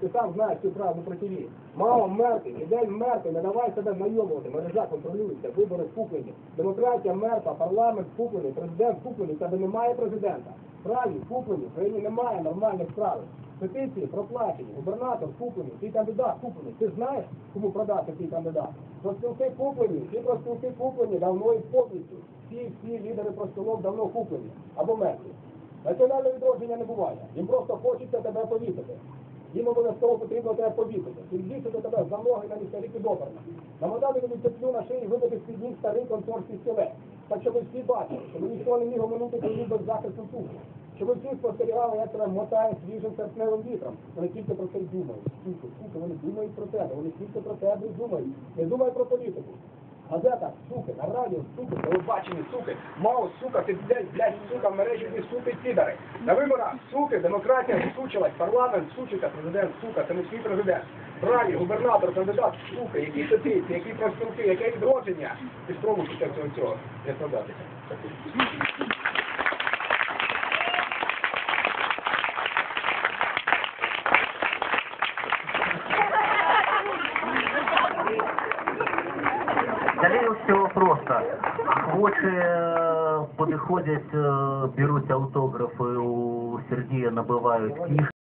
Ти сам знаєш цю правду про ТВ. Мама мертвий, ідей мертвий, не давай себе знайомувати, мережа контролюється, вибори куплені. Демократія мертва, парламент куплений, президент куплений, тебе немає президента. Праві куплені, в країні немає нормальних правил. Петиції проплачені, губернатор куплений, твій кандидат куплений. Ти знаєш, кому продати твій кандидат? Проспілки куплені, всі проспілки куплені давно і повністю. Всі, всі лідери проспілок давно куплені або мертві. Національне відродження не буває. Їм просто хочеться тебе повісити. Їм обов'язково потрібно тебе повісити. Підвісити тебе за ноги на місцеві підопорно. Намотати тобі петлю на шиї, вибити з-під ніг старий конторський стілець. Так, щоб всі бачили, щоб ніхто не міг оминути твою беззахисну сумку. Щоб всі спостерігали, як тебе мотає свіжим серпневим вітром. Вони тільки про це думають. Сука, сука, вони думають про тебе, вони тільки про тебе думають. Не думай про політику. Газета, суки, на радіо, суки, телебачені, суки, маус, сука, ти блядь, блядь, сука, мережі ті суки підари. На виборах, суки, демократія сучилась, парламент, сучиться, президент, сука, це не свій президент. Раді, губернатор, кандидат, сука, які петиції, які профспілки, яке відродження. Ти спробуй після цього цього не продатися. Скорее всего, просто. Хоче підходять, е, беруть автографи у Сергія, набивають книжки.